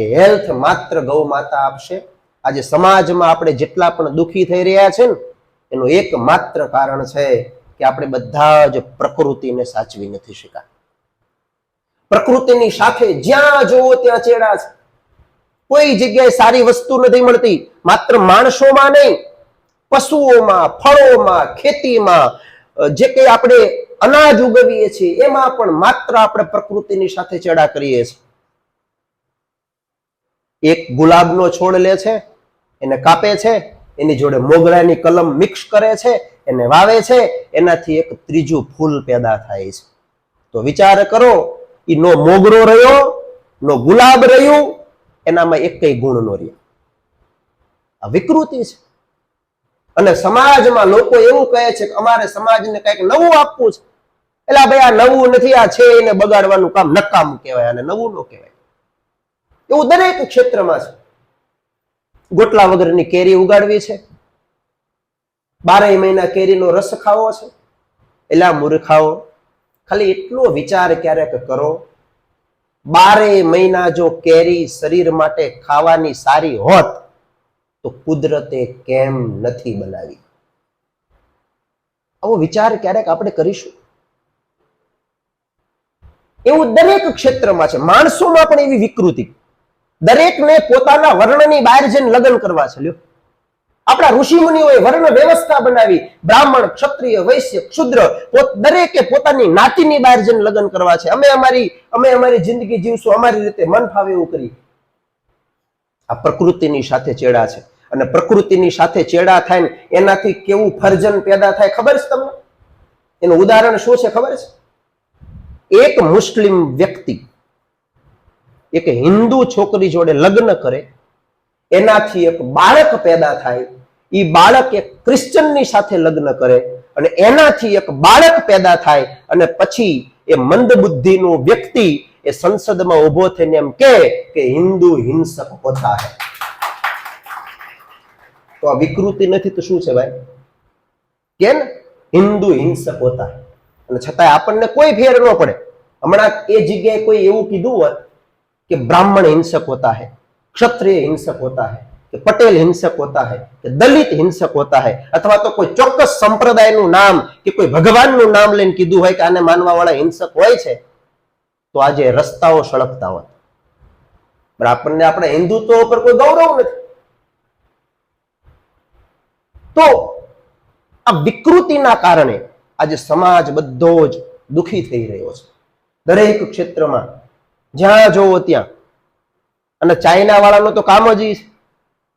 કે હેલ્થ માત્ર ગૌ માતા આપશે. આજે સમાજમાં આપણે જેટલા પણ દુખી થઈ રહ્યા છે ને, એનું એક કારણ છે કે આપણે બધા જ પ્રકૃતિને સાચવી નથી શક્યા. પ્રકૃતિની સાથે જ્યાં જોવો ત્યાં ચેડા છે. કોઈ જગ્યાએ સારી વસ્તુ નથી મળતી. માત્ર માણસોમાં નહીં, પશુઓમાં, ફળોમાં, ખેતીમાં જે કંઈ આપણે અનાજ ઉગવીએ છીએ, એમાં પણ માત્ર આપણે પ્રકૃતિની સાથે ચેડા કરીએ છીએ. એક ગુલાબનો છોડ લે છે, એને કાપે છે, એની જોડે મોગરાની કલમ મિક્સ કરે છે, એને વાવે છે, એનાથી એક ત્રીજું ફૂલ પેદા થાય છે. તો વિચાર કરો એ નો મોગરો રહ્યો, નો ગુલાબ રહ્યું, એનામાં એક કઈ ગુણ નો રહ્યો. આ વિકૃતિ છે. અને સમાજમાં લોકો એવું કહે છે કે અમારે સમાજને કંઈક નવું આપવું છે. એટલે ભાઈ આ નવું નથી, આ છે એને બગાડવાનું કામ નકામ કહેવાય અને નવું નો કહેવાય. એવું દરેક ક્ષેત્રમાં છે. ગોટલા વગરની કેરી ઉગાડવી છે. બારે મહિના કેરીનો રસ ખાવો છે. એલા મૂર્ખાઓ, ખાલી એટલો વિચાર ક્યારેક કરો બારે મહિના જો કેરી શરીર માટે ખાવાની સારી હોત, તો કુદરતે કેમ નથી બનાવી? આવો વિચાર ક્યારેક આપણે કરીશું. એવું દરેક ક્ષેત્રમાં છે. માણસોમાં પણ એવી વિકૃતિ. દરેકને પોતાના વર્ણની બહાર જઈને લગ્ન કરવા છે, લ્યો. આપણા ઋષિ મુનિઓએ વર્ણ વ્યવસ્થા બનાવી, બ્રાહ્મણ, ક્ષત્રિય, વૈશ્ય, ક્ષુદ્ર દરેકે પોતાની નાતીની બહાર જઈને લગ્ન કરવા છે. અમે અમારી અમે અમારી જિંદગી જીવશું, અમારી રીતે મન ફાવે એવું કરી આ પ્રકૃતિની સાથે ચેડા છે. અને પ્રકૃતિની સાથે ચેડા થાય ને એનાથી કેવું ફર્જન પેદા થાય ખબર છે તમને? એનું ઉદાહરણ શું છે ખબર છે? એક મુસ્લિમ વ્યક્તિ એક હિન્દુ છોકરી જોડે લગ્ન કરે, એનાથી એક બાળક પેદા થાય એ બાળક એક ક્રિશ્ચનની સાથે લગ્ન કરે અને એનાથી એક બાળક પેદા થાય અને પછી એ મંદબુદ્ધિનો વ્યક્તિ એ સંસદમાં ઊભો થઈને એમ કે કે હિન્દુ હિંસક હોતા હે. તો આ વિકૃતિ નથી તો શું છે ભાઈ? કેમ? હિન્દુ હિંસક હોતા અને છતાંય આપણને કોઈ ફેર ન પડે. હમણાં એ જગ્યાએ કોઈ એવું કીધું હોત કે બ્રાહ્મણ हिंसक होता है क्षत्रिय हिंसक होता है કે પટેલ હિંસક હોતા है કે દલિત હિંસક હોતા है અથવા તો કોઈ ચોક્કસ સંપ્રદાયનું નામ કે કોઈ ભગવાનનું નામ લઈને કીધું હોય કે આને માનવા વાળા હિંસક હોય છે તો આજે રસ્તાઓ સળગતા હોત પણ આપણને આપણા હિન્દુત્વ ઉપર કોઈ ગૌરવ નથી તો આ વિકૃતિના કારણે આજે સમાજ બધો જ દુખી થઈ રહ્યો છે દરેક ક્ષેત્રમાં જ્યાં જોવો ત્યાં. અને ચાઇના વાળાનું તો કામ જ